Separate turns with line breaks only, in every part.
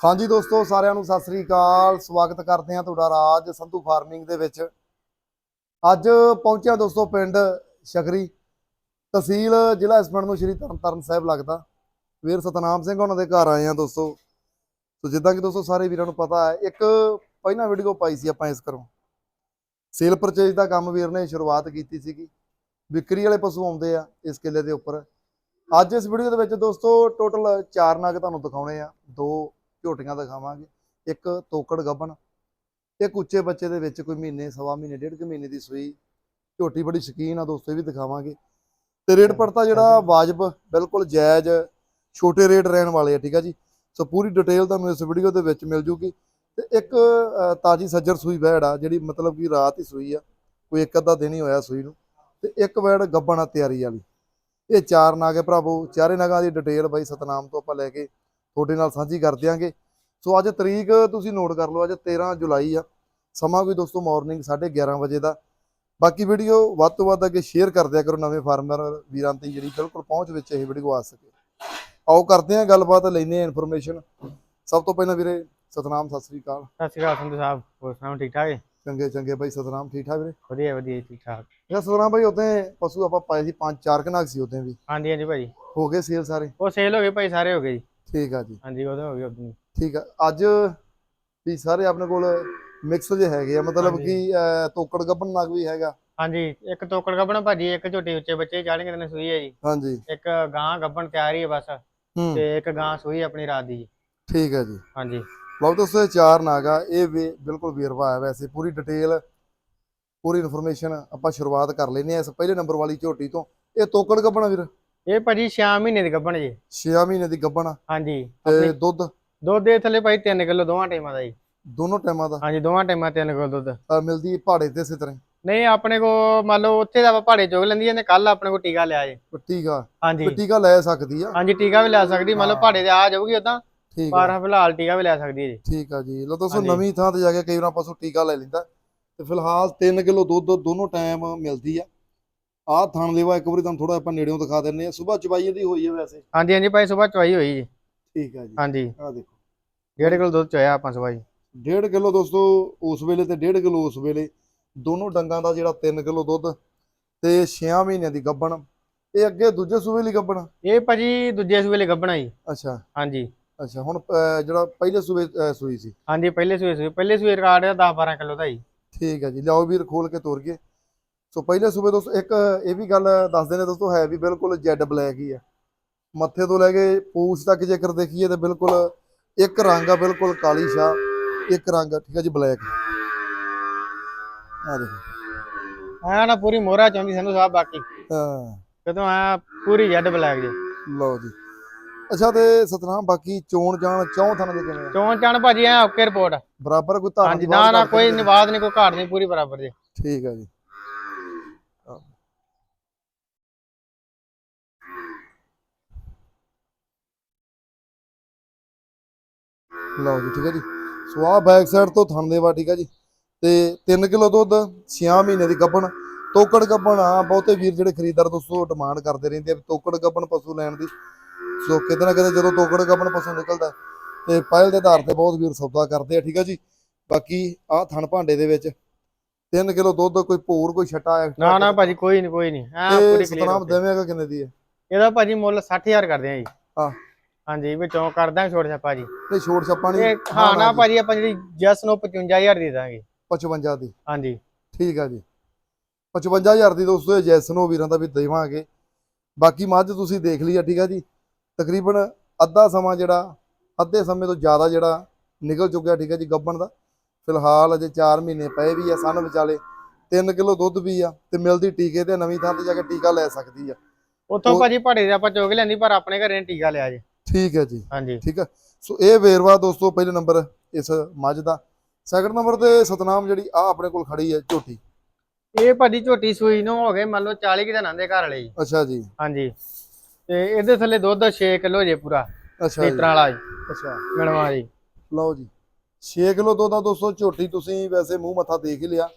ਹਾਂਜੀ ਦੋਸਤੋ, ਸਾਰਿਆਂ ਨੂੰ ਸਤਿ ਸ੍ਰੀ ਅਕਾਲ। ਸਵਾਗਤ ਕਰਦੇ ਹਾਂ ਤੁਹਾਡਾ ਰਾਜ ਸੰਧੂ ਫਾਰਮਿੰਗ ਦੇ ਵਿੱਚ। ਅੱਜ ਪਹੁੰਚਿਆ ਦੋਸਤੋ ਪਿੰਡ ਸ਼ਕਰੀ ਤਹਿਸੀਲ ਜ਼ਿਲ੍ਹਾ ਇਸ ਪਿੰਡ ਨੂੰ ਸ਼੍ਰੀ ਤਰਨਤਾਰਨ ਸਾਹਿਬ ਲੱਗਦਾ। ਵੀਰ ਸਤਨਾਮ ਸਿੰਘ ਉਹਨਾਂ ਦੇ ਘਰ ਆਏ ਆ ਦੋਸਤੋ। ਸੋ ਜਿੱਦਾਂ ਕਿ ਦੋਸਤੋ ਸਾਰੇ ਵੀਰਾਂ ਨੂੰ ਪਤਾ ਹੈ, ਇੱਕ ਪਹਿਲਾਂ ਵੀਡੀਓ ਪਾਈ ਸੀ ਆਪਾਂ ਇਸ ਕਰੋਂ ਸੇਲ ਪਰਚੇਜ ਦਾ ਕੰਮ ਵੀਰ ਨੇ ਸ਼ੁਰੂਆਤ ਕੀਤੀ ਸੀਗੀ। ਵਿਕਰੀ ਵਾਲੇ ਪਸ਼ੂ ਆਉਂਦੇ ਆ ਇਸ ਕਿੱਲੇ ਦੇ ਉੱਪਰ। ਅੱਜ ਇਸ ਵੀਡੀਓ ਦੇ ਵਿੱਚ ਦੋਸਤੋ ਟੋਟਲ 4 ਨਗ ਤੁਹਾਨੂੰ ਦਿਖਾਉਣੇ ਆ। ਦੋ ਝੋਟੀਆਂ ਦਿਖਾਵਾਂਗੇ ਇੱਕ ਤੋਕੜ ਗੱਬਣ ਇੱਕ ਉੱਚੇ ਬੱਚੇ ਦੇ ਵਿੱਚ ਕੋਈ ਮਹੀਨੇ ਸਵਾ ਮਹੀਨੇ ਡੇਢ ਕੁ ਮਹੀਨੇ ਦੀ ਸੂਈ। ਝੋਟੀ ਬੜੀ ਸ਼ਕੀਨ ਆ ਦੋਸਤੋ ਇਹ ਵੀ ਦਿਖਾਵਾਂਗੇ। ਤੇ ਰੇਟ ਪੜਤਾ ਜਿਹੜਾ ਵਾਜਬ ਬਿਲਕੁਲ ਜਾਇਜ਼ ਛੋਟੇ ਰੇਟ ਰਹਿਣ ਵਾਲੇ ਆ ਠੀਕ ਆ ਜੀ? ਸੋ ਪੂਰੀ ਡਿਟੇਲ ਤੁਹਾਨੂੰ ਇਸ ਵੀਡੀਓ ਦੇ ਵਿੱਚ ਮਿਲ ਜੂਗੀ। ਤੇ ਇੱਕ ਤਾਜੀ ਸੱਜਰ ਸੂਈ ਵੈੜ ਆ ਜਿਹੜੀ ਮਤਲਬ ਕਿ ਰਾਤ ਹੀ ਸੂਈ ਆ ਕੋਈ ਇੱਕ ਅੱਧਾ ਦਿਨ ਹੀ ਹੋਇਆ ਸੂਈ ਨੂੰ। ਤੇ ਇੱਕ ਵੈੜ ਗੱਬਣ ਆ ਤਿਆਰੀ ਵਾਲੀ। ਇਹ ਚਾਰ ਨਾਗੇ ਭਰਾਵੋ ਚਾਰੇ ਨਗਾਂ ਦੀ ਡਿਟੇਲ ਬਾਈ ਸਤਨਾਮ ਤੋਂ ਆਪਾਂ ਲੈ ਕੇ ਤੁਹਾਡੇ ਨਾਲ ਸਾਂਝੀ ਕਰ ਦਿਆਂਗੇ। ਸੋ ਅੱਜ ਤਰੀਕ ਤੁਸੀਂ ਨੋਟ ਕਰ ਲਓ ਅੱਜ 13 ਜੁਲਾਈ ਆ। ਸਮਾਂ ਕੋਈ ਦੋਸਤੋ ਮਾਰਨਿੰਗ 11:30 ਵਜੇ ਦਾ। ਬਾਕੀ ਵੀਡੀਓ ਵੱਧ ਤੋਂ ਵੱਧ ਅੱਗੇ ਸ਼ੇਅਰ ਕਰ ਦਿਆ ਕਰੋ ਨਵੇਂ ਫਾਰਮਰ ਵੀਰਾਂ ਤੇ ਜਿਹੜੀ ਬਿਲਕੁਲ ਪਹੁੰਚ ਵਿੱਚ ਇਹ ਵੀਡੀਓ ਆ ਸਕੇ। ਆਓ ਕਰਦੇ ਹਾਂ ਗੱਲਬਾਤ ਲੈਨੇ ਆ ਇਨਫੋਰਮੇਸ਼ਨ ਸਭ ਤੋਂ ਪਹਿਲਾਂ ਵੀਰੇ ਸਤਨਾਮ ਸਤਿ ਸ੍ਰੀ ਅਕਾਲ।
ਸਤਿ ਸ਼੍ਰੀ ਅਕਾਲ ਸੰਧੂ ਸਾਹਿਬ ਹੋਰ ਸੁਣਾਓ ਠੀਕ ਠਾਕ? ਹੈ
ਚੰਗੇ ਚੰਗੇ ਬਾਈ ਸਤਨਾਮ ਠੀਕ ਠਾਕ ਵੀਰੇ?
ਵਧੀਆ ਵਧੀਆ ਠੀਕ ਠਾਕ।
ਯਾ ਸਤਨਾਮ ਬਾਈ ਉਦੋਂ ਪਸ਼ੂ ਆਪਾਂ ਪਾਏ ਸੀ ਪੰਜ ਚਾਰ ਕਨਾਕ ਸੀ ਉਦੋਂ ਵੀ।
ਹਾਂਜੀ ਹਾਂਜੀ ਭਾਜੀ।
ਹੋ ਗਏ ਸੇਲ ਸਾਰੇ?
ਉਹ ਸੇਲ ਹੋ ਗਏ ਭਾਈ ਸਾਰੇ ਹੋ ਗਏ ਜੀ।
ਠੀਕ ਆ ਜੀ।
ਹਾਂਜੀ ਉਹਦੇ ਹੋ ਗਏ ਉਦੋਂ
ਠੀਕ ਆ। ਅੱਜ ਵੀ ਸਾਰੇ ਆਪਣੇ ਕੋਲ ਮਿਕਸ ਜੇ ਹੈਗੇ ਆ ਮਤਲਬ। ਕਿ ਅਹ, ਤੋਕੜ ਗੱਭਣ ਨਗ ਵੀ ਹੈਗਾ।
ਹਾਂਜੀ ਇੱਕ ਤੋਕੜ ਗੱਬਣ ਭਾਜੀ ਇੱਕ ਝੋਟੀ ਉੱਚੇ ਬੱਚੇ ਚਾੜੀਆਂ ਦਿਨ ਸੂਈ ਹੈ ਜੀ।
ਹਾਂਜੀ।
ਇੱਕ ਗਾਂ ਗੱਬਣ ਤਿਆਰ ਹੀ ਹੈ ਬਸ
ਹੂੰ।
ਤੇ ਇੱਕ ਗਾਂ ਸੂਈ ਆਪਣੀ ਰਾਤ ਦੀ। ਜੀ
ਠੀਕ ਹੈ ਜੀ।
ਹਾਂਜੀ।
ਲਓ ਦੋਸਤੋ ਇਹ ਚਾਰ ਨਾਗਾ ਇਹ ਵੀ ਬਿਲਕੁਲ ਵੇਰਵਾ ਹੈ ਵੈਸੇ ਪੂਰੀ ਡਿਟੇਲ ਪੂਰੀ ਇਨਫੋਰਮੇਸ਼ਨ ਆਪਾਂ ਸ਼ੁਰੂਆਤ ਕਰ ਲੈਨੇ ਆ ਇਸ ਪਹਿਲੇ ਨੰਬਰ ਵਾਲੀ ਝੋਟੀ ਤੋਂ। ਇਹ ਤੋਕੜ ਗੱਭਣ ਵੀਰ?
ਇਹ ਭਾਜੀ 6 ਮਹੀਨੇ ਦੀ ਗੱਬਣ ਜੀ।
6 ਮਹੀਨੇ ਦੀ ਗੱਭਣ
ਹਾਂਜੀ
ਤੇ ਦੁੱਧ?
ਦੁੱਧ ਦੇ ਥੱਲੇ ਭਾਈ 3 ਕਿਲੋ ਦੋਵਾਂ ਟਾਈਮਾਂ ਦਾ ਜੀ।
ਦੋਨੋਂ ਟਾਈਮਾਂ ਦਾ?
ਹਾਂਜੀ ਦੋਵਾਂ ਟਾਈਮਾਂ 3 ਕਿਲੋ ਦੁੱਧ।
ਮਿਲਦੀ ਹੈ ਪਹਾੜੇ ਤੇ ਇਸੇ ਤਰ੍ਹਾਂ।
ਨਹੀਂ ਆਪਣੇ ਕੋ ਮੰਨ ਲਓ ਉੱਥੇ ਦਾ ਆਪਾਂ ਪਹਾੜੇ ਚੁਗ ਲੈਂਦੀ ਨੇ ਕੱਲ ਆਪਣੇ ਕੋ ਟੀਕਾ ਲਿਆ ਜੀ।
ਟੀਕਾ?
ਹਾਂਜੀ।
ਟੀਕਾ ਲੈ ਸਕਦੀ ਆ?
ਹਾਂਜੀ ਟੀਕਾ ਵੀ ਲੈ ਸਕਦੀ ਮੰਨ ਲਓ। ਪਹਾੜੇ ਤੇ ਆ ਜਾਊਗੀ ਉਦਾਂ
ਠੀਕ ਆ।
ਪਰ ਫਿਲਹਾਲ ਟੀਕਾ ਵੀ ਲੈ ਸਕਦੀ ਹੈ ਜੀ।
ਠੀਕ ਆ ਜੀ। ਦੋਸਤੋ
ਹਾਂਜੀ।
ਨਵੀਂ ਥਾਂ ਤੇ ਜਾ ਕੇ ਕਈ ਵਾਰ ਪਸ਼ੂ ਟੀਕਾ ਲੈ ਲੈਂਦਾ। ਤੇ ਫਿਲਹਾਲ 3 ਕਿਲੋ ਦੁੱਧ ਦੋਨੋਂ ਟਾਈਮ ਮਿਲਦੀ ਆ। ਆਹ ਥਣ ਦੇਵਾ ਇੱਕ ਵਾਰੀ ਤੁਹਾਨੂੰ ਥੋੜਾ ਆਪਾਂ ਨੇੜਿਓਂ ਦਿਖਾ ਦਿੰਨੇ ਆ ਸਵੇਰ ਚਵਾਈ ਇਹਦੀ ਹੋਈ ਹੈ ਵੈਸੇ।
ਹਾਂਜੀ ਹਾਂਜੀ ਭਾਈ ਸਵੇਰ ਚਵਾਈ ਹੋਈ ਜੀ।
ਠੀਕ ਆ ਜੀ।
ਹਾਂਜੀ।
ਆਹ ਦੇਖੋ।
ਡੇਢ ਕਿਲੋ ਦੁੱਧ ਚੋਇਆ ਆਪਾਂ ਸਵੇਰ ਜੀ।
1.5 ਕਿਲੋ ਦੋਸਤੋ ਉਸ ਵੇਲੇ ਤੇ 1.5 ਕਿਲੋ ਉਸ ਵੇਲੇ। ਦੋਨੋਂ ਡੰਗਾਂ ਦਾ ਜਿਹੜਾ 3 ਕਿਲੋ ਦੁੱਧ ਤੇ 6 ਮਹੀਨਿਆਂ ਦੀ ਗੱਬਣ। ਇਹ ਅੱਗੇ ਦੂਜੇ ਸੂਬੇ ਲਈ ਗੱਬਣ?
ਇਹ ਭਾਜੀ ਦੂਜੇ ਸੂਏ ਲਈ ਗੱਬਣਾ ਜੀ।
ਅੱਛਾ।
ਹਾਂਜੀ।
ਅੱਛਾ ਹੁਣ ਜਿਹੜਾ ਪਹਿਲੇ ਸੂਬੇ ਸੂਈ ਸੀ।
ਹਾਂਜੀ ਪਹਿਲੇ ਸੂਏ ਸੂਏ। ਪਹਿਲੇ ਸੂਏ ਰਿਕਾਰਡ ਹੈ 10 12 ਕਿਲੋ ਦਾ ਜੀ।
ਠੀਕ ਹੈ ਜੀ। ਲਿਆਓ ਵੀਰ ਖੋਲ ਕੇ ਤੋਰ ਗਏ। ਸੋ ਪਹਿਲੇ ਸੂਬੇ ਦੋਸਤੋ ਇੱਕ ਇਹ ਵੀ ਗੱਲ ਦੱਸਦੇ ਨੇ ਦੋਸਤੋ ਹੈ ਵੀ ਬਿਲਕੁਲ ਜੈਡ ਬਲੈਕ ਹੀ ਆ। ਮੱਥੇ ਤੋਂ ਲੈ ਕੇ ਪੂਛ ਤੱਕ ਜੇਕਰ ਦੇਖੀਏ ਤਾਂ ਬਿਲਕੁਲ ਇੱਕ ਰੰਗ ਆ ਬਿਲਕੁਲ ਕਾਲੀ ਸ਼ਾਹ ਇੱਕ ਰੰਗ ਆ, ਠੀਕ ਹੈ ਜੀ ਬਲੈਕ। ਆ ਦੇਖੋ।
ਆ ਨਾ ਪੂਰੀ ਮੋਹਰਾ ਚਾਹੁੰਦੀ ਸੰਧੂ ਸਾਹਿਬ ਬਾਕੀ।
ਹਾਂ।
ਕਦੋਂ ਆ ਪੂਰੀ ਜੈਡ ਬਲੈਕ ਜੀ।
ਲਓ ਜੀ। ਅੱਛਾ ਤੇ ਸਤਨਾਮ ਬਾਕੀ ਚੋਣ ਜਾਣ ਚੌਂ ਥਾਂ ਦੇ ਕਿਵੇਂ ਆ?
ਚੋਣ ਚਾਣ ਭਾਜੀ ਐ ਓਕੇ ਰਿਪੋਰਟ।
ਬਰਾਬਰ ਕੋਈ
ਹਾਂਜੀ
ਦੀ
ਨਾ ਨਾ ਕੋਈ? ਨਿਵਾਦ ਨਹੀਂ ਕੋਈ ਘਾਟ ਨਹੀਂ ਪੂਰੀ ਬਰਾਬਰ ਜੀ।
ਠੀਕ ਹੈ ਜੀ। ਲਓ ਜੀ ਠੀਕ ਹੈ ਜੀ। ਸੋ ਆਹ ਬੈਕ ਸਾਈਡ ਤੋਂ ਥਣ ਦੇਵਾ ਠੀਕ ਹੈ ਜੀ। ਤੇ 3 ਕਿਲੋ ਦੁੱਧ 6 ਮਹੀਨੇ ਦੀ ਗੱਭਣ ਤੋਕੜ ਗੱਭਣ ਆ ਬਹੁਤੇ ਵੀਰ ਜਿਹੜੇ ਖਰੀਦਦਾਰ ਦੋਸਤੋ ਡਿਮਾਂਡ ਕਰਦੇ ਰਹਿੰਦੇ ਆ ਵੀ ਤੋਕੜ ਗੱਭਣ ਪਸ਼ੂ ਲੈਣ ਦੀ। ਸੋ ਕਿਤੇ ਨਾ ਕਿਤੇ ਜਦੋਂ ਤੋਕੜ ਗੱਭਣ ਪਸ਼ੂ ਨਿਕਲਦਾ ਤੇ ਪਹਿਲ ਦੇ ਆਧਾਰ ਤੇ ਬਹੁਤ ਵੀਰ ਸੌਦਾ ਕਰਦੇ ਆ ਠੀਕ ਹੈ ਜੀ। ਬਾਕੀ ਆਹ ਥਣ ਭਾਂਡੇ ਦੇ ਵਿੱਚ 3 ਕਿਲੋ ਦੁੱਧ ਕੋਈ ਭੋਰ ਕੋਈ ਛਟਾ
ਨਾ ਨਾ ਭਾਜੀ ਕੋਈ ਨਹੀਂ ਕੋਈ ਨਹੀਂ
ਇਹ
ਪੂਰੀ
ਸਤਨਾਮ
ਕਲੀਅਰ
ਦੇਵੇਂਗਾ ਕਿੰਨੇ ਦੀ ਹੈ?
ਇਹਦਾ ਭਾਜੀ ਮੁੱਲ 60000 ਕਰਦੇ ਆ ਜੀ।
ਹਾਂ।
ਹਾਂਜੀ ਵਿੱਚੋਂ ਕਰ ਦਾਂਗੇ ਛੋੜ ਛਾਪਾ ਜੀ।
ਤੇ ਛੋੜ ਛੱਪਾ ਨਹੀਂ
ਇਹ ਹਾਂ ਨਾ ਭਾਜੀ ਆਪਾਂ ਜਿਹੜੀ ਜਸ ਨੂੰ 55000 ਦੇ ਦਾਂਗੇ।
55 ਦੀ?
ਹਾਂਜੀ।
ਠੀਕ ਆ ਜੀ। 55000 ਦੀ ਦੋਸਤੋ ਇਹ ਜੈਸਨੋ ਵੀਰਾਂ ਦਾ ਵੀ ਦੇਵਾਂਗੇ। ਬਾਕੀ ਮੱਝ ਤੁਸੀਂ ਦੇਖ ਲਈ ਆ ਠੀਕ ਆ ਜੀ। ਤਕਰੀਬਨ ਅੱਧਾ ਸਮਾਂ ਜਿਹੜਾ ਅੱਧੇ ਸਮੇਂ ਤੋਂ ਜ਼ਿਆਦਾ ਜਿਹੜਾ ਨਿਕਲ ਚੁੱਕਿਆ ਠੀਕ ਆ ਜੀ ਗੱਬਣ ਦਾ। ਫਿਲਹਾਲ ਅਜੇ 4 ਮਹੀਨੇ ਪਏ ਵੀ ਆ ਸਨ ਵਿਚਾਲੇ। 3 ਕਿਲੋ ਦੁੱਧ ਵੀ ਆ ਤੇ ਮਿਲਦੀ ਟੀਕੇ ਤੇ ਨਵੀਂ ਥਾਂ ਤੇ ਜਾ ਕੇ ਟੀਕਾ ਲੈ ਸਕਦੀ ਆ।
ਉੱਥੋਂ ਭਾਜੀ ਪਹਾੜੇ ਦੇ ਆਪਾਂ ਚੋਗ ਲੈਂਦੀ ਪਰ ਆਪਣੇ ਘਰੇ ਨੀ ਟੀਕਾ ਲਿਆ ਜੀ।
ਠੀਕ ਹੈ ਜੀ।
ਹਾਂਜੀ।
ਠੀਕ ਆ ਸੋ ਇਹ ਵੇਰਵਾ ਦੋਸਤੋ ਪਹਿਲੇ ਨੰਬਰ ਇਸ ਮੱਝ ਦਾ। ਸੈਕੰਡ ਨੰਬਰ ਤੇ ਸਤਨਾਮ ਜਿਹੜੀ ਆ ਆਪਣੇ ਕੋਲ ਖੜੀ ਹੈ ਝੋਟੀ।
ਇਹ ਭਾਜੀ ਝੋਟੀ ਸੂਈ ਨੂੰ ਹੋ ਗਏ ਮੰਨ ਲਓ 40 ਕਿ ਦਿਨਾਂ ਦੇ ਘਰ ਵਾਲੇ ਜੀ।
ਅੱਛਾ ਜੀ।
ਹਾਂਜੀ। ਤੇ ਇਹਦੇ ਥੱਲੇ ਦੁੱਧ 6 ਕਿਲੋ ਜੇ ਪੂਰਾ
ਅੱਛਾ ਜੀ।
ਲੀਟਰਾਂ ਵਾਲਾ ਜੀ।
ਅੱਛਾ।
ਮਿਲਵਾ ਜੀ।
ਲਓ ਜੀ। 6 ਕਿਲੋ ਦੁੱਧ ਦਾ ਦੋਸਤੋ ਝੋਟੀ ਤੁਸੀਂ ਵੈਸੇ ਮੂੰਹ ਮੱਥਾ ਦੇਖ ਹੀ ਲਿਆ।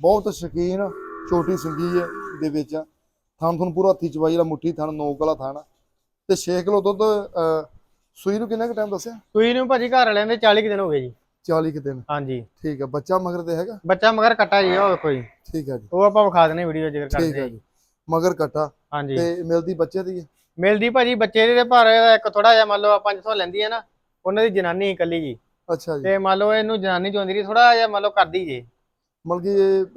ਬਹੁਤ ਸ਼ਕੀਨ ਛੋਟੀ ਸਿੰਗੀ ਹੈ ਦੇ ਵਿੱਚ। ਥਣ ਥਣ ਪੂਰਾ ਹੱਥੀ ਚਵਾਈ ਵਾਲਾ ਮੁੱਠੀ ਥਣ ਨੋਕ ਵਾਲਾ ਥਣ। ਤੇ 6 ਕਿਲੋ ਦੁੱਧ ਸੂਈ ਨੂੰ ਕਿੰਨਾ ਕੁ ਟਾਈਮ ਦੱਸਿਆ?
ਸੂਈ ਨੂੰ ਭਾਜੀ ਘਰ ਵਾਲਿਆਂ ਦੇ 40 ਕੁ ਦਿਨ ਹੋ ਗਏ ਜੀ।
40 ਕੁ ਦਿਨ।
ਹਾਂਜੀ।
ਠੀਕ ਹੈ ਬੱਚਾ ਮਗਰ ਤੇ ਹੈਗਾ?
ਬੱਚਾ ਮਗਰ ਕੱਟਾ ਜੀ ਉਹ ਵੇਖੋ ਜੀ।
ਠੀਕ ਹੈ ਜੀ।
ਉਹ ਆਪਾਂ ਵਿਖਾ ਦਨੇ ਵੀਡੀਓ ਜ਼ਿਕਰ
ਠੀਕ
ਕਰਦੇ
ਹੈ
ਆ
ਜੀ। ਮਗਰ ਕਟਾ।
ਹਾਂਜੀ।
ਤੇ ਮਿਲਦੀ ਬੱਚੇ ਦੀ? ਹੈ
ਮਿਲਦੀ ਭਾਜੀ ਬੱਚੇ ਦੇ ਪਰ ਇੱਕ ਥੋੜਾ ਜਿਹਾ ਮੰਨ ਲਓ ਆਪਾਂ ਜਿੱਥੋਂ ਲੈਂਦੀ ਹੈ ਨਾ ਉਹਨਾਂ ਦੀ ਜਨਾਨੀ ਇਕੱਲੀ ਜੀ।
ਅੱਛਾ ਜੀ।
ਤੇ ਮੰਨ ਲਓ ਇਹਨੂੰ ਜਨਾਨੀ ਚੋਂਦੀ ਰਹੀ ਥੋੜਾ ਜਿਹਾ ਮੰਨ ਲਓ ਕਰਦੀ ਜੀ।
ਮਤਲਬ ਕਿ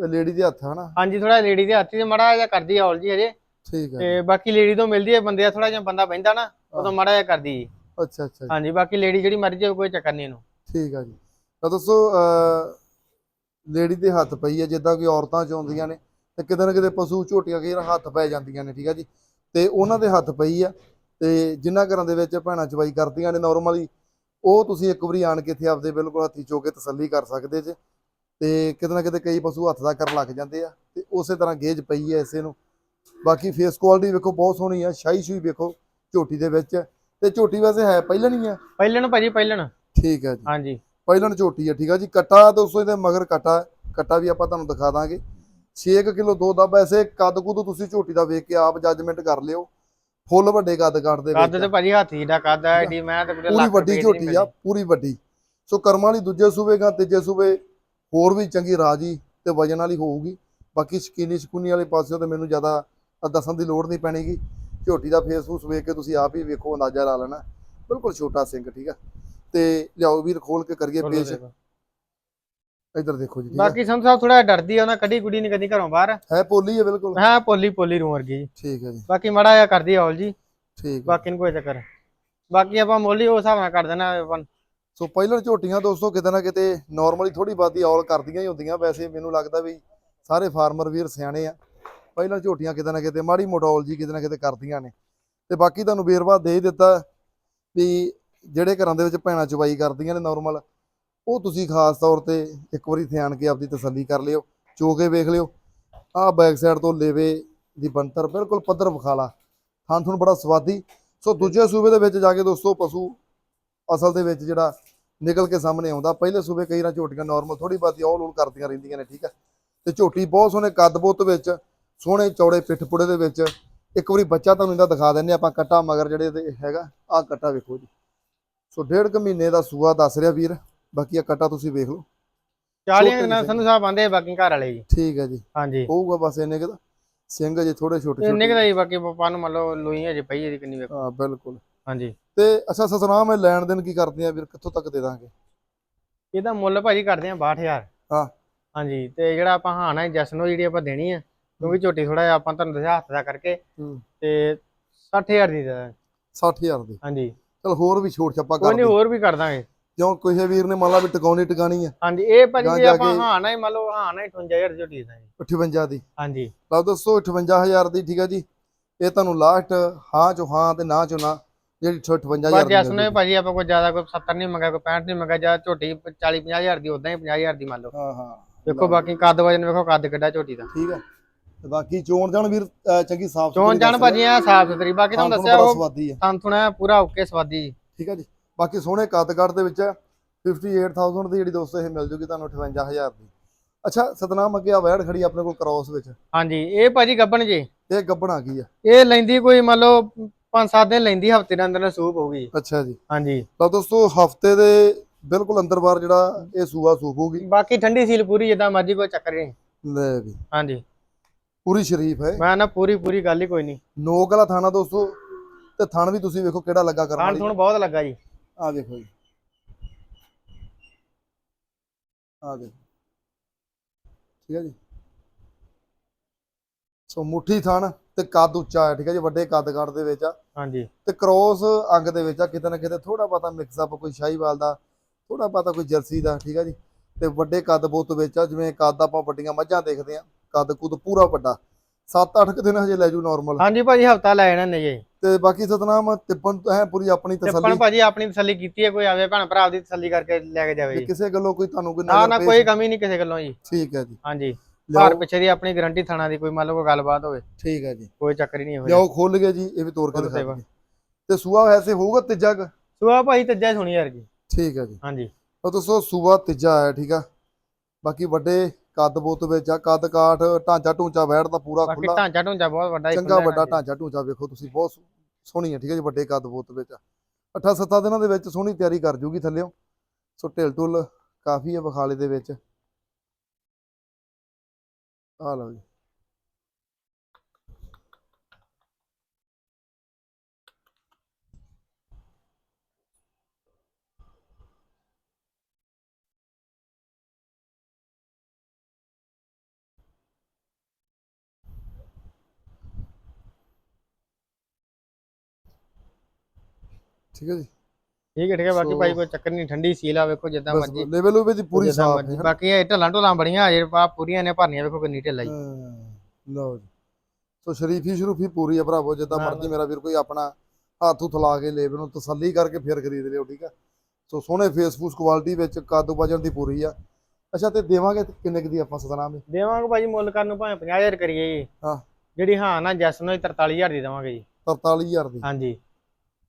ਇਹ ਲੇਡੀ ਦੇ ਹੱਥ ਹੈ ਨਾ?
ਹਾਂਜੀ ਥੋੜਾ ਲੇਡੀ ਦੇ ਹੱਥ ਮਾੜਾ ਜਿਹਾ ਕਰਦੀ ਔਲ ਜੀ ਹਜੇ।
ਠੀਕ ਹੈ
ਤੇ ਬਾਕੀ ਲੇਡੀ ਤੋਂ ਮਿਲਦੀ ਹੈ ਬੰਦੇ ਥੋੜਾ ਜਿਹਾ ਬੰਦਾ ਬਹਿੰਦਾ ਨਾ ਉਦੋਂ ਮਾੜਾ ਜਿਹਾ ਕਰਦੀ ਜੀ।
ਅੱਛਾ ਅੱਛਾ ਜੀ।
ਹਾਂਜੀ ਬਾਕੀ ਲੇਡੀ ਜਿਹੜੀ ਮਰਜ਼ੀ ਹੋਵੇ ਕੋਈ ਚੱਕਰ ਨਹੀਂ ਇਹਨੂੰ।
ਠੀਕ ਹੈ ਜੀ। ਤਾਂ ਦੱਸੋ ਲੇਡੀ ਦੇ ਹੱਥ ਪਈ ਹੈ ਜਿੱਦਾਂ ਕਿ ਔਰਤਾਂ ਚਾਹੁੰਦੀਆਂ ਨੇ ਤੇ ਕਿਤੇ ਨਾ ਕਿਤੇ ਪਸ਼ੂ ਝੋਟੀਆਂ ਕਈ ਵਾਰ ਹੱਥ ਪੈ ਜਾਂਦੀਆਂ ਨੇ ਠੀਕ ਹੈ ਜੀ। ਤੇ ਉਹਨਾਂ ਦੇ ਹੱਥ ਪਈ ਆ ਤੇ ਜਿਨ੍ਹਾਂ ਘਰਾਂ ਦੇ ਵਿੱਚ ਭੈਣਾਂ ਚਵਾਈ ਕਰਦੀਆਂ ਨੇ ਨਾਰਮਲੀ ਉਹ ਤੁਸੀਂ ਇੱਕ ਵਾਰੀ ਆਣ ਕੇ ਇੱਥੇ ਆਪਦੇ ਬਿਲਕੁਲ ਹੱਥੀ ਚੋ ਕੇ ਤਸੱਲੀ ਕਰ ਸਕਦੇ ਜੇ। ਤੇ ਕਿਤੇ ਨਾ ਕਿਤੇ ਕਈ ਪਸ਼ੂ ਹੱਥ ਦਾ ਕਰਨ ਲੱਗ ਜਾਂਦੇ ਆ ਤੇ ਉਸੇ ਤਰ੍ਹਾਂ ਗੇਜ ਪਈ ਹੈ ਇਸੇ ਨੂੰ। ਬਾਕੀ ਫੇਸ ਕੁਆਲਿਟੀ ਵੇਖੋ ਬਹੁਤ ਸੋਹਣੀ ਆ ਸ਼ਾਹੀ ਸ਼ੂਈ ਵੇਖੋ ਝੋਟੀ ਦੇ ਵਿੱਚ। ਤੇ ਝੋਟੀ ਵੈਸੇ ਹੈ ਪਹਿਲਾਂ ਨਹੀਂ ਆ?
ਪਹਿਲਣ ਭਾਜੀ ਪਹਿਲਣ।
ਠੀਕ ਹੈ ਜੀ।
ਹਾਂਜੀ।
ਪਹਿਲਣ ਝੋਟੀ ਹੈ ਠੀਕ ਆ ਜੀ। ਕੱਟਾ ਦੋਸਤੋ ਇਹਦੇ ਮਗਰ ਕੱਟਾ ਹੈ। ਕੱਟਾ ਵੀ ਆਪਾਂ ਤੁਹਾਨੂੰ ਦਿਖਾ ਦਾਂਗੇ। 6 ਕਿਲੋ ਦੋ ਦਾ ਵੈਸੇ ਕੱਦ ਕੁਦ ਤੁਸੀਂ ਝੋਟੀ ਦਾ ਵੇਖ ਕੇ ਆਪ ਜੱਜਮੈਂਟ ਕਰ ਲਿਓ। ਫੁੱਲ ਵੱਡੇ ਕੱਦ ਕੱਟ ਦੇ
ਕੱਦ ਤੇ ਭਾਜੀ ਹਾਥੀ ਦਾ ਕੱਦ ਹੈ ਏਡੀ ਮੈਂ ਤੇ
ਪੂਰੀ ਵੱਡੀ ਝੋਟੀ ਆ। ਪੂਰੀ ਵੱਡੀ। ਸੋ ਕਰਮਾਂ ਵਾਲੀ ਦੂਜੇ ਸੂਬੇ ਗਾ ਤੀਜੇ ਸੂਬੇ ਹੋਰ ਵੀ ਚੰਗੀ ਰਾਜੀ ਤੇ ਵਜਨ ਵਾਲੀ ਹੋਊਗੀ। ਬਾਕੀ ਸ਼ਕੀਨੀ ਸ਼ਕੂਨੀ ਵਾਲੇ ਪਾਸਿਓਂ ਤੇ ਮੈਨੂੰ ਜ਼ਿਆਦਾ ਦੱਸਣ ਦੀ ਲੋੜ ਨਹੀਂ ਪੈਣੀਗੀ ਝੋਟੀ ਦਾ ਫੇਸਬੁੱਕ ਵੇਖ ਕੇ ਤੁਸੀਂ ਆਪ ਹੀ ਵੇਖੋ ਅੰਦਾਜ਼ਾ ਲਾ ਲੈਣਾ। ਬਿਲਕੁਲ ਛੋਟਾ ਸਿੰਘ ਠੀਕ ਆ। ਤੇ ਲਿਆਓ ਵੀਰ ਖੋਲ ਕੇ ਕਰੀਏ ਪੇਸ਼। ਇੱਧਰ ਦੇਖੋ ਜੀ ਆ।
ਬਾਕੀ ਸੰਤ ਸਾਹਿਬ ਥੋੜਾ ਡਰਦੀ ਆ ਉਹਨਾਂ ਕੱਢੀ ਕੁੜੀ ਨਹੀਂ ਕਦੀ ਘਰੋਂ ਬਾਹਰ।
ਹੈ ਪੋਲੀ ਹੈ ਬਿਲਕੁਲ।
ਹਾਂ ਪੋਲੀ ਪੋਲੀ ਰੂਮ ਵਰਗੀ। ਜੀ
ਠੀਕ ਹੈ ਜੀ।
ਬਾਕੀ ਮਾੜਾ ਜਿਹਾ ਕਰਦੀ ਔਲ ਜੀ।
ਠੀਕ
ਬਾਕੀ ਨੂੰ ਕੋਈ ਚੱਕਰ। ਬਾਕੀ ਆਪਾਂ ਮੋਲੀ ਉਸ ਹਿਸਾਬ ਨਾਲ ਕਰ ਦੇਣਾ ਆਪਾਂ।
ਸੋ ਪਹਿਲਾਂ ਝੋਟੀਆਂ ਦੋਸਤੋ ਕਿਤੇ ਨਾ ਕਿਤੇ ਨਾਰਮਲੀ ਥੋੜੀ ਬਾਦੀ ਔਲ ਕਰਦੀਆਂ ਹੀ ਹੁੰਦੀਆਂ। ਵੈਸੇ ਮੈਨੂੰ ਲੱਗਦਾ ਵੀ ਸਾਰੇ ਫਾਰਮਰ ਵੀਰ ਸਿਆਣੇ ਆ। ਪਹਿਲਾਂ ਝੋਟੀਆਂ ਕਿਤੇ ਨਾ ਕਿਤੇ, ਮਾੜੀ ਮੋਟੌਲ ਜੀ ਕਿਤੇ ਨਾ ਕਿਤੇ ਕਰਦੀਆਂ ਨੇ। ਤੇ ਬਾਕੀ ਤੁਹਾਨੂੰ ਵੇਰਵਾ ਦੇ ਦਿੱਤਾ ਵੀ ਜਿਹੜੇ ਘਰਾਂ ਦੇ ਵਿੱਚ ਭੈਣਾਂ ਚਵਾਈ ਕਰਦੀਆਂ ਨੇ ਨਾਰਮਲ ਉਹ ਤੁਸੀਂ ਖਾਸ ਤੌਰ ਤੇ ਇੱਕ ਵਾਰੀ ਧਿਆਨ ਕੇ ਆਪਦੀ ਤਸੱਲੀ ਕਰ ਲਿਓ, ਚੋ ਕੇ ਵੇਖ ਲਿਓ। ਆਹ ਬੈਕ ਸਾਈਡ ਤੋਂ ਲੇਵੇ ਦੀ ਬੰਤਰ ਬਿਲਕੁਲ ਪੱਧਰ ਵਿਖਾਲਾ। ਥਾਂ ਤੁਹਾਨੂੰ ਬੜਾ ਸਵਾਦੀ। ਸੋ ਦੂਜੇ ਸੂਬੇ ਦੇ ਵਿੱਚ ਜਾ ਕੇ ਦੋਸਤੋ, ਪਸ਼ੂ ਅਸਲ ਦੇ ਵਿੱਚ ਜਿਹੜਾ ਨਿਕਲ ਕੇ ਸਾਹਮਣੇ ਆਉਂਦਾ। ਪਹਿਲੇ ਸੂਬੇ ਕਈ ਨਾ ਝੋਟੀਆਂ ਨਾਰਮਲ ਥੋੜੀ ਬਾਤੀ ਔਲ ਓਲ ਕਰਦੀਆਂ ਰਹਿੰਦੀਆਂ ਨੇ, ਠੀਕ ਹੈ ਤੇ ਝੋਟੀ ਬਹੁਤ ਸੋਹਣੇ ਕੱਦ ਬੁੱਤ ਵਿੱਚ ਸੋਹਣੇ ਚੌੜੇ ਪਿੱਠ ਪੁੜੇ ਦੇ ਵਿੱਚ ਇੱਕ ਵਾਰੀ ਬੱਚਾ ਤੁਹਾਨੂੰ ਇਹਦਾ ਦਿਖਾ ਦਿੰਨੇ ਆਪਾਂ ਕੱਟਾ ਮਗਰ ਜਿਹੜੇ ਇਹਦੇ ਹੈਗਾ ਆਹ ਕੱਟਾ ਵੇਖੋ ਜੀ। ਸੋ ਡੇਢ ਕੁ ਮਹੀਨੇ ਦਾ ਸੂਆ ਦੱਸ ਰਿਹਾ ਵੀਰ ਬਾਕੀ ਆ ਕੱਟਾ ਤੁਸੀਂ ਵੇਖ ਲਓ।
40
ਛੋਟੇ
ਦਿਨਾਂ
ਜਿਹੇ।
ਸੰਧੂ ਸਾਹਿਬ ਆਂਦੇ ਬਾਕੀ ਘਰ ਵਾਲੇ ਜੀ।
ਠੀਕ ਹੈ ਜੀ।
ਹਾਂਜੀ।
ਹੋਊਗਾ ਬਸ ਇੰਨੇ ਕੁ ਸਿੰਘ ਜੇ ਥੋੜੇ ਛੋਟੇ
ਇੰਨੇ
ਛੋਟੇ।
ਕੁ ਦਾ ਜੀ ਬਾਕੀ ਪਪਾ ਨੂੰ ਮੰਨ ਲਓ ਲੋਈ ਹਜੇ ਪਈ ਇਹਦੀ ਕਿੰਨੀ ਵੇਖੋ।
ਹਾਂ ਬਿਲਕੁਲ।
ਹਾਂਜੀ।
ਤੇ ਅੱਛਾ ਸਤਨਾਮ ਇਹ ਲੈਣ ਦੇਣ ਕੀ ਕਰਦੇ ਆ ਵੀਰ? ਕਿੱਥੋਂ ਤੱਕ ਦੇ ਦਾਂਗੇ?
ਇਹਦਾ ਮੁੱਲ ਭਾਜੀ ਕਰਦੇ ਆ 62000
ਹਾਂ।
ਹਾਂਜੀ ਤੇ ਜਿਹੜਾ ਆਪਾਂ ਹਾਣਾ ਜਸਨੋ ਜਿਹੜੀ ਆਪਾਂ ਦੇਣੀ ਆ ਕਿਉਂਕਿ ਝੋਟੀ ਥੋੜਾ ਜਿਹਾ ਆਪਾਂ ਤੁਹਾਨੂੰ ਦੱਸਿਆ ਹੱਥ ਦਾ ਕਰਕੇ
ਹੂੰ।
ਤੇ 60000 ਦੀ ਦੇ ਦਾਂਗੇ।
60000 ਦੀ?
ਹਾਂਜੀ।
ਚਲ ਹੋਰ ਵੀ ਛੋਟ ਛੱਪਾ
ਕੋਈ
ਕਰ
ਨਹੀਂ
ਦੇ
ਹੋਰ ਵੀ ਕਰ ਦਾਂਗੇ।
ਕਿਉਂ? ਕਿਸੇ ਵੀਰ ਨੇ ਮੰਨ ਲਾ ਵੀ ਟਿਕਾਉਣੀ ਟਿਕਾਣੀ ਆ।
ਹਾਂਜੀ ਇਹ ਭਾਜੀ ਜੇ
ਜਾ
ਆਪਾਂ ਹਾਣਾ ਹੀ ਮੰਨ ਲਓ ਹੀ 58000 ਦੀ ਝੋਟੀ ਦੇ ਦਾਂਗੇ।
58 ਦੀ।
ਹਾਂਜੀ।
ਲਓ ਦੋਸਤੋ 58000 ਦੀ ਠੀਕ ਹੈ ਜੀ। ਇਹ ਤੁਹਾਨੂੰ ਲਾਸਟ ਹਾਂ ਚੋ ਹਾਂ ਤੇ ਨਾ ਚੋ ਨਾ ਜਿਹੜੀ 58000
ਪਰ
ਦੀ
ਜਸਨੋ
ਮਿਲਦੀ।
ਭਾਜੀ ਆਪਾਂ ਕੋਈ ਜ਼ਿਆਦਾ ਕੋਈ 70 ਨਹੀਂ ਮੰਗਿਆ ਕੋਈ 65 ਨਹੀਂ ਮੰਗਿਆ ਜਾਂ ਝੋਟੀ 40 50000 ਦੀ ਉਦਾਂ ਹੀ 50000 ਦੀ ਮੰਨ ਲਓ।
ਹਾਂ ਹਾਂ।
ਵੇਖੋ ਬਾਕੀ ਕੱਦ ਵਜਨ ਵੇਖੋ ਕੱਦ ਕਿੱਡਾ ਝੋਟੀ ਦਾ।
ਠੀਕ ਹੈ ਤੇ ਬਾਕੀ ਚੋਣ ਜਾਣ ਵੀਰ ਅਹ ਚੰਗੀ ਸਾਫ਼
ਚੋਣ ਜਾਣ ਭਾਜੀ ਆ ਸਾਫ਼ ਸੁਥਰੀ। ਬਾਕੀ ਤੁਹਾਨੂੰ ਦੱਸਿਆ ਉਹ
ਸਵਾਦੀ ਹੈ
ਸੰਤੁਣਾ ਪੂਰਾ ਓਕੇ ਸਵਾਦੀ। ਜੀ
ਠੀਕ ਹੈ ਜੀ। ਬਾਕੀ ਸੋਹਣੇ ਕੱਦ ਦੇ ਵਿੱਚ 58000 ਦੀ ਜਿਹੜੀ ਦੋਸਤੋ ਇਹ ਮਿਲ ਜੂਗੀ ਤੁਹਾਨੂੰ 58000 ਦੀ। ਅੱਛਾ ਸਤਨਾਮ ਅੱਗੇ ਆ ਵੈੜ ਖੜੀ ਆਪਣੇ ਕੋਲ ਕ੍ਰਾਸ ਵਿੱਚ।
ਹਾਂਜੀ ਇਹ ਭਾਜੀ ਗੱਬਣ ਜੀ।
ਇਹ ਗੱਬਣ ਆ ਗਈ ਆ।
ਇਹ ਲੈਂਦੀ ਕੋਈ ਮੰਨ ਲਓ ਪੰਜ ਸੱਤ ਦਿਨ ਲੈਂਦੀ ਹਫ਼ਤੇ ਦੇ ਅੰਦਰ ਸੂਪ ਹੋਊਗੀ।
ਅੱਛਾ ਜੀ।
ਹਾਂਜੀ।
ਤਾਂ ਦੋਸਤੋ ਹਫ਼ਤੇ ਦੇ ਬਿਲਕੁਲ ਅੰਦਰ ਬਾਹਰ ਜਿਹੜਾ ਇਹ ਸੂਆ ਸੂਪ ਹੋਊਗੀ।
ਬਾਕੀ ਠੰਡੀ ਸੀਲ ਪੂਰੀ ਜਿੱਦਾਂ ਮਰਜ਼ੀ ਕੋਈ ਚੱਕਰ ਨਹੀਂ।
ਲੈ ਵੀ।
ਹਾਂਜੀ।
ਪੂਰੀ ਸ਼ਰੀਫ ਹੈ।
ਮੈਂ ਨਾ ਪੂਰੀ ਪੂਰੀ ਗੱਲ ਹੀ ਕੋਈ ਨਹੀਂ।
ਨੋਕ ਵਾਲਾ ਥਾਣਾ ਦੋਸਤੋ ਤੇ ਥਣ ਵੀ ਤੁਸੀਂ ਵੇਖੋ ਕਿਹੜਾ ਲੱਗਾ ਕਰਨ ਵਾਲੀ।
ਥੁਣ ਬਹੁਤ ਲੱਗਾ ਜੀ।
ਆ ਦੇਖੋ ਜੀ। ਆ ਦੇਖੋ। ਠੀਕ ਹੈ ਜੀ। ਸੋ ਮੁੱਠੀ ਥਣ ਤੇ ਕੱਦ ਉੱਚਾ ਹੈ ਠੀਕ ਹੈ ਜੀ ਵੱਡੇ ਕੱਦ ਕਾਠ ਦੇ ਵਿੱਚ ਆ।
ਹਾਂਜੀ।
ਤੇ ਕ੍ਰੋਸ ਅੰਗ ਦੇ ਵਿੱਚ ਆ ਕਿਤੇ ਨਾ ਕਿਤੇ ਥੋੜਾ ਪਤਾ ਮਿਕਸ ਅਪ ਕੋਈ ਸ਼ਾਹੀਵਾਲ ਦਾ ਥੋੜਾ ਪਤਾ ਕੋਈ ਜਰਸੀ ਦਾ ਠੀਕ ਹੈ ਜੀ। ਤੇ ਵੱਡੇ ਕੱਦ ਬੁੱਤ ਵਿੱਚ ਆ ਜਿਵੇਂ ਕੱਦ ਆਪਾਂ ਵੱਡੀਆਂ ਮੱਝਾਂ ਦੇਖਦੇ ਆ ਕੱਦ ਕੁੱਦ ਪੂਰਾ ਵੱਡਾ। 7-8 ਕੁ ਦਿਨ ਹਜੇ ਲੈ ਜੂ ਨਾਰਮਲ
ਹਾਂਜੀ ਭਾਜੀ ਹਫਤਾ ਲੈ ਜਾਣਾ ਨੇ ਜੀ।
ਤੇ ਬਾਕੀ ਸਤਨਾਮ ਤਿੱਪਣ ਹੈ ਪੂਰੀ ਆਪਣੀ ਤਸੱਲੀ।
ਭਾਜੀ ਆਪਣੀ ਤਸੱਲੀ ਕੀਤੀ ਹੈ ਕੋਈ ਆਵੇ ਭੈਣ ਭਰਾ ਦੀ ਤਸੱਲੀ ਕਰਕੇ ਲੈ ਕੇ ਜਾਵੇ ਜੀ
ਕਿਸੇ ਗੱਲੋਂ ਕੋਈ ਤੁਹਾਨੂੰ ਕੋਈ
ਨਾ ਨਾ ਕੋਈ ਕਮੀ ਨਹੀਂ ਕਿਸੇ ਗੱਲੋਂ ਜੀ।
ਠੀਕ ਹੈ ਜੀ।
ਹਾਂਜੀ। ਘਰ ਪਿੱਛੇ ਦੀ ਆਪਣੀ ਗਾਰੰਟੀ ਥਾਣਾ ਦੀ ਕੋਈ ਮੰਨ ਲਓ ਕੋਈ ਗੱਲਬਾਤ ਹੋਵੇ।
ਠੀਕ ਹੈ ਜੀ।
ਕੋਈ ਚੱਕਰ ਹੀ ਨਹੀਂ ਹੋਵੇ
ਲਿਆਓ ਖੋਲ ਗਏ ਜੀ ਇਹ ਵੀ ਤੋੜ ਕੇ ਦਿਖਾ ਤੇ ਸੂਆ ਵੈਸੇ ਹੋਊਗਾ ਤੀਜਾ?
ਸੁਆ ਭਾਈ ਤੱਜਾ ਸੁਣੀ ਯਾਰ ਜੀ
ਠੀਕ ਹੈ ਜੀ।
ਹਾਂਜੀ।
ਤਾਂ ਦੋਸਤੋ ਸੂਆ ਤੀਜਾ ਹੈ ਠੀਕ ਆ। ਬਾਕੀ ਵੱਡੇ ਕੱਦ ਬੋਤ ਵਿੱਚ ਆ ਕੱਦ ਕਾਠ ਢਾਂਚਾ ਢੂੰਚਾ ਬੈਠ ਦਾ ਪੂਰਾ
ਬਾਕੀ
ਖੁੱਲਾ
ਢਾਂਚਾ ਢੂੰਚਾ ਬਹੁਤ ਵੱਡਾ ਹੀ
ਚੰਗਾ ਵੱਡਾ। ਢਾਂਚਾ ਢੂੰਚਾ ਵੇਖੋ ਤੁਸੀਂ ਬਹੁਤ ਸੋਹਣੀ ਹੈ ਠੀਕ ਹੈ ਜੀ ਵੱਡੇ ਕੱਦ ਬੋਤ ਵਿੱਚ। ਅੱਠਾਂ ਸੱਤਾਂ ਦਿਨਾਂ ਦੇ ਵਿੱਚ ਸੋਹਣੀ ਤਿਆਰੀ ਕਰ ਜੂਗੀ ਥੱਲਿਓ। ਸੋ ਢਿਲ ਢੁੱਲ ਕਾਫੀ ਹੈ ਬਖਾਲੇ ਦੇ ਵਿੱਚ। ਆ ਲਓ ਜੀ। ਠੀਕ ਹੈ ਜੀ।
ਠੀਕ ਹੈ ਠੀਕ ਹੈ ਬਾਕੀ ਭਾਈ ਕੋਈ ਚੱਕਰ ਨਹੀਂ ਠੰਡੀ ਸੀਲ ਆ ਵੇਖੋ ਜਿੱਦਾਂ
ਬਸ
ਮਰਜ਼ੀ।
ਲੈਵਲ ਉਹ ਦੀ ਪੂਰੀ ਸਾਫ਼। ਹੈ
ਬਾਕੀ ਇਹ ਢਲਾਂ ਢਲਾਂ ਬੜੀਆਂ ਅਜੇ ਪਾ ਪੂਰੀਆਂ ਨੇ ਭਰਨੀਆਂ ਵੇਖੋ ਕਿੰਨੀ ਢਿੱਲਾ ਜੀ
ਹਾਂ, ਲਓ ਜੀ। ਸੋ ਸ਼ਰੀਫੀ ਸ਼ਰੂਫੀ ਪੂਰੀ ਆ ਭਰਾਵੋ ਜਿੱਦਾਂ ਮਰਜ਼ੀ ਮੇਰਾ ਵੀਰ ਕੋਈ ਆਪਣਾ ਹੱਥ ਹੁੱਥ ਲਾ ਕੇ ਲੇਵੇ ਨੂੰ ਤਸੱਲੀ ਕਰਕੇ ਫਿਰ ਖਰੀਦ ਲਿਓ ਠੀਕ ਆ। ਸੋ ਸੋਹਣੇ ਫੇਸ ਫੂਸ ਕੁਆਲਿਟੀ ਵਿੱਚ ਕੱਦ ਵਜਨ ਦੀ ਪੂਰੀ ਆ। ਅੱਛਾ ਤੇ ਦੇਵਾਂਗੇ ਕਿੰਨੇ ਕੁ ਦੀ ਆਪਾਂ ਸਤਨਾਮ ਜੀ?
ਦੇਵਾਂਗੇ ਭਾਜੀ ਮੁੱਲ ਕਰਨ ਨੂੰ ਭਾਵੇਂ 50000 ਕਰੀਏ ਜੀ।
ਹਾਂ।
ਜਿਹੜੀ ਹਾਂ ਨਾ ਜੈਸ ਨੂੰ 43000 ਦੀ ਦੇਵਾਂਗੇ ਜੀ।
43000 ਦੀ।
ਹਾਂਜੀ।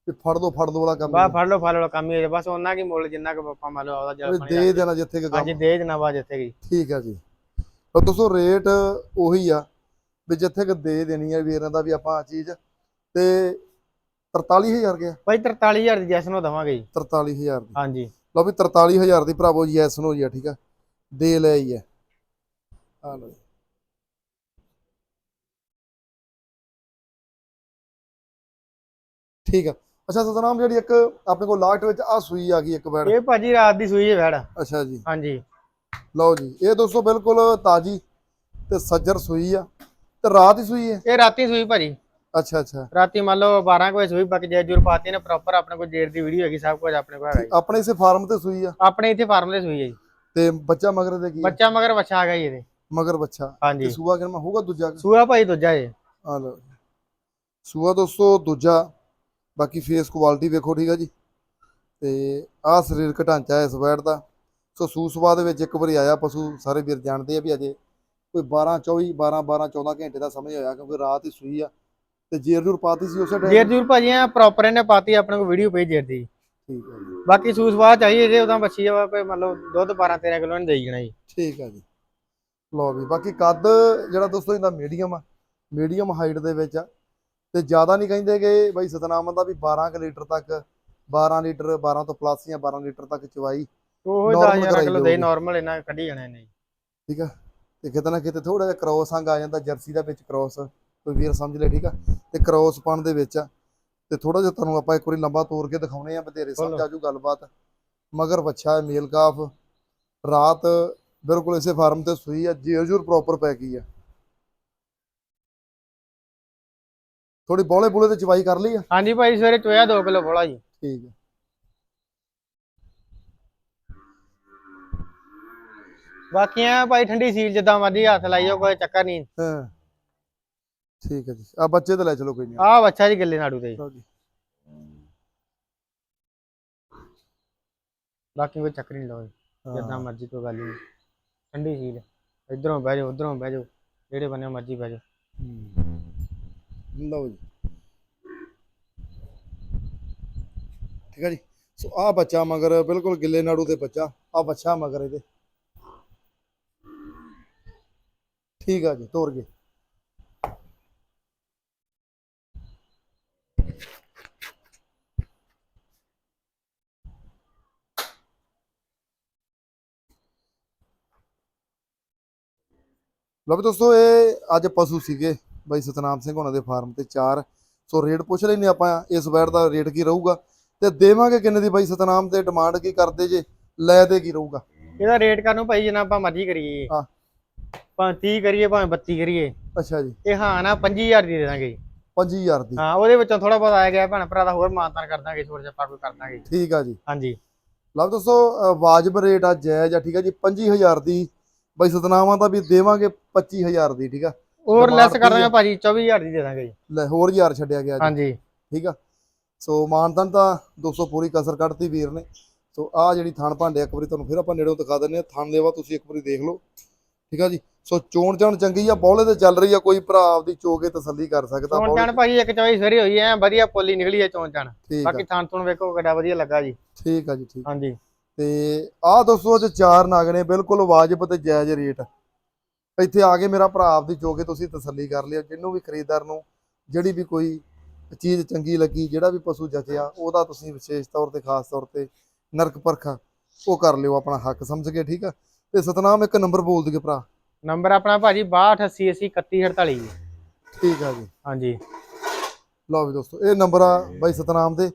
ਤੇ ਫੜ ਦੋ ਫੜ ਦੋ ਵਾਲਾ ਕੰਮ
ਬਾ ਫੜ ਲਓ ਫੜ ਲਓ ਕੰਮ ਹੀ ਹੈ ਬਸ ਉਹਨਾਂ ਕੀ ਮੁੱਲ ਜਿੰਨਾ ਕਿ ਆਪਾਂ ਮੰਨ ਲਓ ਉਹਦਾ
ਵੀ
ਜਿਹੜਾ
ਦੇ ਦੇਣਾ ਜਿੱਥੇ ਕਿ ਕੰਮ।
ਦੇ ਦੇਣਾ ਬਾਅਦ ਜਿੱਥੇ ਗਈ
ਠੀਕ ਆ ਜੀ। ਤਾਂ ਦੋਸਤੋ ਰੇਟ ਉਹੀ ਆ ਵੀ ਜਿੱਥੇ ਕਿ ਦੇ ਦੇਣੀ ਆ ਵੀਰਾਂ ਦਾ ਵੀ ਆਪਾਂ ਆਹ ਚੀਜ਼। ਤੇ 43000 ਗਿਆ।
ਭਾਈ 43000 ਦੀ ਜੈਸ ਨੂੰ ਦੇਵਾਂਗੇ ਜੀ।
43000 ਦੀ।
ਹਾਂਜੀ।
ਲਓ ਵੀ 43000 ਦੀ ਭਰਾਵੋ ਯੈਸ ਨੋ ਜੀ ਆ ਠੀਕ ਆ। ਦੇ ਲੈ ਹੀ ਆ। ਆ ਲਓ। ਠੀਕ ਆ। ਅੱਛਾ ਸਤਨਾਮ ਜਿਹੜੀ ਇੱਕ ਆਪਣੇ ਕੋਲ ਲਾਸਟ ਵਿੱਚ ਆ ਸੂਈ ਆ ਗਈ ਇੱਕ ਬੈੜ।
ਇਹ ਭਾਜੀ ਰਾਤ ਦੀ ਸੂਈ ਹੈ ਵੈੜ
ਅੱਛਾ ਜੀ।
ਹਾਂਜੀ।
ਲਓ ਜੀ ਇਹ ਦੋਸਤੋ ਬਿਲਕੁਲ ਤਾਜੀ ਤੇ ਸੱਜਰ ਸੂਈ ਆ ਤੇ ਰਾਤ ਹੀ ਸੂਈ ਹੈ?
ਇਹ ਰਾਤੀ ਸੂਈ ਭਾਜੀ।
ਅੱਛਾ ਅੱਛਾ।
ਰਾਤੀ ਮੰਨ ਲਓ 12 ਕੁ ਵਜੇ ਸੂਈ ਬਾਕੀ ਜੇ ਜੁਰ ਪਾਤੀ ਨੇ ਪ੍ਰੋਪਰ ਆਪਣੇ ਕੋਲ ਜੇਰ ਦੀ ਵੀਡੀਓ ਹੈਗੀ ਸਭ ਕੁਝ ਆਪਣੇ ਕੋਲ ਹੈਗਾ ਜੀ।
ਆਪਣੇ ਇਸੇ ਫਾਰਮ ਤੇ ਸੂਈ ਆ?
ਆਪਣੇ ਇੱਥੇ ਫਾਰਮ ਦੇ ਸੂਈ ਹੈ ਜੀ।
ਤੇ ਬੱਚਾ ਮਗਰ ਦੇ ਕੀ?
ਬੱਚਾ ਮਗਰ ਬੱਚਾ ਆ ਗਿਆ ਜੀ ਇਹਦੇ।
ਮਗਰ ਬੱਚਾ। ਤੇ
ਹਾਂਜੀ
ਸੂਆ ਕਿੰਨਾ ਹੋਊਗਾ ਦੂਜਾ?
ਸੂਆ ਭਾਈ ਦੂਜਾ ਜੀ
ਆ ਲਓ। ਸੂਆ ਦੋਸਤੋ ਦੂਜਾ। ਬਾਕੀ ਫੇਸ ਕੁਆਲਿਟੀ ਵੇਖੋ ਠੀਕ ਆ ਜੀ। ਤੇ ਆਹ ਸਰੀਰਕ ਢਾਂਚਾ ਇਸ ਵੈੜ ਦਾ। ਸੋ ਸੂ ਸਵਾ ਦੇ ਵਿੱਚ ਇੱਕ ਵਾਰੀ ਆਇਆ ਪਸ਼ੂ ਸਾਰੇ ਵੀਰ ਜਾਣਦੇ ਆ ਵੀ ਅਜੇ ਕੋਈ 12 24 12 12 14 ਘੰਟੇ ਦਾ ਸਮੇਂ ਹੋਇਆ ਕਿਉਂਕਿ ਰਾਤ ਹੀ ਸੂਈ ਆ। ਤੇ ਜੇਰ ਜੂਰ ਪਾਤੀ ਸੀ ਉਸੇ
ਜੇਰ
ਟਾਈਮ
ਜੂਰ ਭਾਜੀ ਆ ਪ੍ਰੋਪਰ ਇਹਨੇ ਪਾਤੀ ਆਪਣੇ ਕੋਲ ਵੀਡੀਓ ਪਈ ਜੇਰ ਦੀ।
ਠੀਕ ਆ ਜੀ।
ਬਾਕੀ ਸੂਸ ਬਾਅਦ ਚਾਹੀਏ ਜੇ ਉਹਦਾ ਬੱਚੀ ਆ ਕੋਈ ਮੰਨ ਲਓ ਦੁੱਧ 12 13 ਕਿਲੋ ਨੇ ਦੇਈ ਜਾਣਾ ਜੀ।
ਠੀਕ ਆ ਜੀ। ਲਓ ਵੀ ਬਾਕੀ ਕੱਦ ਜਿਹੜਾ ਦੋਸਤੋ ਇਹਦਾ ਮੀਡੀਅਮ ਆ। ਮੀਡੀਅਮ ਹਾਈਟ ਦੇ ਵਿੱਚ ਆ। ਤੇ ਜ਼ਿਆਦਾ ਨਹੀਂ ਕਹਿੰਦੇ ਕਿ ਬਈ ਸਤਨਾਮ ਦਾ ਵੀ 12 ਕੁ ਲੀਟਰ ਤੱਕ 12 ਲੀਟਰ 12 ਤੋਂ ਪਲੱਸ ਜਾਂ 12 ਲੀਟਰ ਤੱਕ ਚਵਾਈ।
ਉਹ
Normal
10000
ਕਰਾਈ
ਕਿਲੋ
ਜਾਊਗੀ।
ਦੇ ਨਾਰਮਲ ਇਹਨਾਂ ਕੱਢੀ ਜਾਣੇ ਨੇ। ਜੀ
ਠੀਕ ਆ? ਤੇ ਕਿਤੇ ਨਾ ਕਿਤੇ ਥੋੜਾ ਜਿਹਾ ਕ੍ਰੋਸ ਅੰਗ ਆ ਜਾਂਦਾ ਜਰਸੀ ਦਾ ਵਿੱਚ ਕ੍ਰੋਸ ਕੋਈ ਵੀਰ ਸਮਝ ਲੈ ਠੀਕ ਆ? ਤੇ ਕ੍ਰੋਸ ਪਣ ਦੇ ਵਿੱਚ ਆ ਤੇ ਥੋੜਾ ਜਿਹਾ ਤੁਹਾਨੂੰ ਆਪਾਂ ਇੱਕ ਵਾਰੀ ਲੰਬਾ ਤੋੜ ਕੇ ਦਿਖਾਉਣੇ ਆ ਬਥੇਰੇ ਸਮਝ। ਆਜੂ ਗੱਲਬਾਤ। ਮਗਰ ਹੈ ਮੇਲ ਕਾਫ। ਰਾਤ ਬਿਲਕੁਲ ਇਸੇ ਫਾਰਮ ਤੇ ਸੂਈ ਆ ਜੇਰ ਜੂਰ ਪ੍ਰੋਪਰ ਪੈ ਗਈ ਆ। ਥੋੜੀ ਬੋਲੇ ਬੋਲੇ ਤੇ ਚਵਾਈ ਕਰ ਲਈ ਆ?
ਹਾਂਜੀ ਭਾਈ ਸਵੇਰੇ ਚੋਇਆ 2 ਕਿਲੋ ਬੋਲਾ ਜੀ।
ਠੀਕ ਆ।
ਬਾਕੀ ਆ ਭਾਈ ਠੰਡੀ ਸੀਲ ਜਿੱਦਾਂ ਮਰਜ਼ੀ ਹੱਥ ਲਾਈ ਜਾਓ ਕੋਈ ਚੱਕਰ ਨਹੀਂ।
ਹਾਂ। ਠੀਕ ਹੈ ਜੀ। ਆ ਬੱਚੇ ਤੇ ਲੈ ਚਲੋ ਕੋਈ ਨਹੀਂ।
ਆਹ ਬੱਚਾ ਜੀ ਗੱਲੇ ਨਾੜੂ ਤੇ। ਜੀ। ਬਾਕੀ ਕੋਈ ਚੱਕਰ ਨਹੀਂ ਲਓ। ਜਿੱਦਾਂ
ਹਾਂ,
ਮਰਜ਼ੀ ਕੋਈ ਗੱਲ ਨਹੀਂ। ਠੰਡੀ ਸੀਲ। ਇਧਰੋਂ ਬਹਿ ਜਾਓ ਉਧਰੋਂ ਬਹਿ ਜਾਓ। ਜਿਹੜੇ ਬੰਨੇ ਮਰਜ਼ੀ ਬਹਿ ਜਾਓ।
ਹੂੰ। ਲਓ ਜੀ। ਠੀਕ ਹੈ ਜੀ। ਸੋ ਆ ਬੱਚਾ ਮਗਰ, ਬਿਲਕੁਲ ਗਿੱਲੇ ਨਾੜੂ ਤੇ ਬੱਚਾ ਆ ਬੱਚਾ ਮਗਰ ਇਹਦੇ। ਠੀਕ ਆ ਜੀ, ਤੋਰ ਗਏ। ਲਓ ਵੀ ਦੋਸਤੋ, ਇਹ ਅੱਜ ਪਸ਼ੂ ਸੀਗੇ। ਬਾਈ ਸਤਨਾਮ ਸਿੰਘ ਉਹਨਾਂ ਦੇ ਫਾਰਮ ਤੇ ਚਾਰ। ਸੋ ਰੇਟ ਪੁੱਛ ਲੈਨੇ ਆਪਾਂ ਇਸ ਵੈਰ ਦਾ ਰੇਟ ਕੀ ਰਹੂਗਾ? ਤੇ ਦੇਵਾਂਗੇ ਕਿੰਨੇ ਦੀ ਬਾਈ ਸਤਨਾਮ ਤੇ ਡਿਮਾਂਡ ਕੀ ਕਰਦੇ ਜੇ? ਲੈ ਦੇ ਕੀ ਰਹੂਗਾ?
ਇਹਦਾ ਰੇਟ ਕਰਨ ਭਾਈ ਜਿੰਨਾ ਆਪਾਂ ਮਰਜ਼ੀ ਕਰੀਏ।
ਹਾਂ।
ਭਾਵੇਂ 30 ਕਰੀਏ ਭਾਵੇਂ 32 ਕਰੀਏ।
ਅੱਛਾ ਜੀ।
ਇਹ ਹਾਂ ਨਾ 25000 ਦੀ ਦੇ ਦਾਂਗੇ। ਜੀ।
5000 ਦੀ।
ਹਾਂ ਉਹਦੇ ਵਿੱਚੋਂ ਥੋੜਾ ਬਹੁਤ ਆਇਆ ਗਿਆ ਭੈਣ ਭਰਾ ਦਾ ਹੋਰ ਮਾਨਤਾਨ ਕਰ ਦਾਂਗੇ ਛੋੜ ਛਾਪਾ ਕੋਈ ਕਰ ਦਾਂਗੇ।
ਠੀਕ ਆ ਜੀ।
ਹਾਂਜੀ।
ਲਓ ਦੋਸਤੋ ਵਾਜਬ ਰੇਟ ਆ ਜਾਇਜ਼ ਆ ਠੀਕ ਆ ਜੀ। 25000 ਦੀ ਬਾਈ ਸਤਨਾਮਾਂ ਦਾ ਵੀ ਦੇਵਾਂਗੇ 25000 ਦੀ ਠੀਕ ਆ।
ਹੋਰ ਲੈਸ ਕਰ ਦਾਂਗੇ? ਭਾਜੀ 24000 ਦੀ ਦੇ ਦਾਂਗੇ ਜੀ।
ਲੈ ਹੋਰ ਹਜ਼ਾਰ ਛੱਡਿਆ ਗਿਆ ਜੀ।
ਹਾਂਜੀ।
ਠੀਕ ਆ। ਸੋ ਮਾਨਤਨ ਤਾਂ 200 ਪੂਰੀ ਕਸਰ ਕੱਢਤੀ ਵੀਰ ਨੇ। ਸੋ ਆ ਜਿਹੜੀ ਥਣ ਭਾਂਡੇ ਇੱਕ ਵਾਰੀ ਤੁਹਾਨੂੰ ਫਿਰ ਆਪਾਂ ਨੇੜੋਂ ਦਿਖਾ ਦਿੰਨੇ ਆ ਥਣ ਲੈਵਾ ਤੁਸੀਂ ਇੱਕ ਵਾਰੀ ਦੇਖ ਲਓ। ਠੀਕ ਆ ਜੀ। ਸੋ ਚੋਣ ਚਾਣ ਚੰਗੀ ਆ ਬੌਲੇ ਤੇ ਚੱਲ ਰਹੀ ਆ। ਕੋਈ ਭਰਾ ਆਪਦੀ ਚੋ ਕੇ ਤਸੱਲੀ ਕਰ ਸਕਦਾ
ਚੋਣ ਚਾਣ ਭਾਜੀ ਇੱਕ ਚੋਈ ਸਵੇਰੀ ਹੋਈ ਐ ਵਧੀਆ ਪੋਲੀ ਨਿਕਲੀ ਐ ਚੋਣ ਚਾਣ।
ਆ।
ਬਾਕੀ ਥਾਣ ਥੁਣ ਵੇਖੋ ਕਿੱਡਾ ਵਧੀਆ ਲੱਗਾ ਜੀ।
ਠੀਕ ਆ ਜੀ ਠੀਕ
ਹਾਂਜੀ।
ਤੇ ਆਹ ਦੋਸਤੋ ਅੱਜ ਚਾਰ ਨਗ ਨੇ ਬਿਲਕੁਲ ਵਾਜਬ ਤੇ ਜਾਇਜ਼ ਰੇਟ। ਇੱਥੇ ਆ ਕੇ ਮੇਰਾ ਭਰਾ ਆਪਦੀ ਕੇ ਤੁਸੀਂ ਤਸੱਲੀ ਕਰ ਲਿਓ ਜਿਹਨੂੰ ਵੀ ਖਰੀਦਦਾਰ ਨੂੰ ਜਿਹੜੀ ਵੀ ਕੋਈ ਚੀਜ਼ ਚੰਗੀ ਲੱਗੀ ਜਿਹੜਾ ਵੀ ਪਸ਼ੂ ਜਚਿਆ ਉਹਦਾ ਤੁਸੀਂ ਵਿਸ਼ੇਸ਼ ਤੌਰ ਤੇ ਖਾਸ ਤੌਰ ਤੇ ਨਰਕ ਪਰਖਾ ਉਹ ਕਰ ਲਿਓ ਆਪਣਾ ਹੱਕ ਸਮਝ ਕੇ ਠੀਕ ਆ? ਤੇ ਸਤਨਾਮ ਇੱਕ ਨੰਬਰ ਬੋਲ ਦਈਏ ਭਰਾ।
ਨੰਬਰ ਆਪਣਾ ਭਾਜੀ 6280 ਜੀ
ਠੀਕ ਆ ਜੀ।
ਹਾਂਜੀ।
ਲਓ ਵੀ ਦੋਸਤੋ ਇਹ ਨੰਬਰ ਆ ਬਾਈ ਸਤਨਾਮ ਦੇ।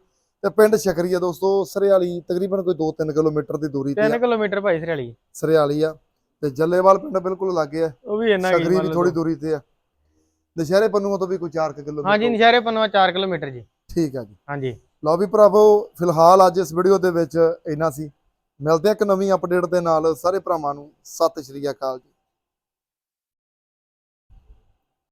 ਤੇ ਪਿੰਡ ਸ਼ਕਰੀਆ ਦੋਸਤੋ ਸਰਿਆਲੀ ਤਕਰੀਬਨ ਕੋਈ 2-3 ਕਿਲੋਮੀਟਰ ਦੀ ਦੂਰੀ ਤੇ
3
ਆ
ਕਿਲੋਮੀਟਰ ਭਾਈ ਸਰਿਆਲੀ।
ਸਰਿਆਲੀ ਆ। ਤੇ ਜੱਲੇਵਾਲ ਪਿੰਡ ਬਿਲਕੁਲ ਲਾਗੇ ਆ।
ਉਹ ਵੀ ਇੰਨਾ
ਵੀ
ਲਓ।
ਥੋੜੀ ਦੂਰੀ ਤੇ ਆ। ਦੁਸ਼ਹਿਰੇ ਪੰਨੂਆਂ ਤੋਂ ਵੀ ਕੋਈ 4 ਕਿਲੋਮੀਟਰ
ਹਾਂਜੀ ਨਸ਼ਹਿਰੇ ਪੰਨਵਾ 4 ਕਿਲੋਮੀਟਰ ਜੀ।
ਠੀਕ ਆ ਜੀ।
ਹਾਂਜੀ।
ਲਓ ਵੀ ਭਰਾਵੋ ਫਿਲਹਾਲ ਅੱਜ ਇਸ ਵੀਡੀਓ ਦੇ ਵਿੱਚ ਇੰਨਾ ਸੀ। ਮਿਲਦੇ ਆ ਇੱਕ ਨਵੀਂ ਅਪਡੇਟ ਦੇ ਨਾਲ। ਸਾਰੇ ਭਰਾਵਾਂ ਨੂੰ ਸਤਿ ਸ਼੍ਰੀ ਅਕਾਲ ਜੀ।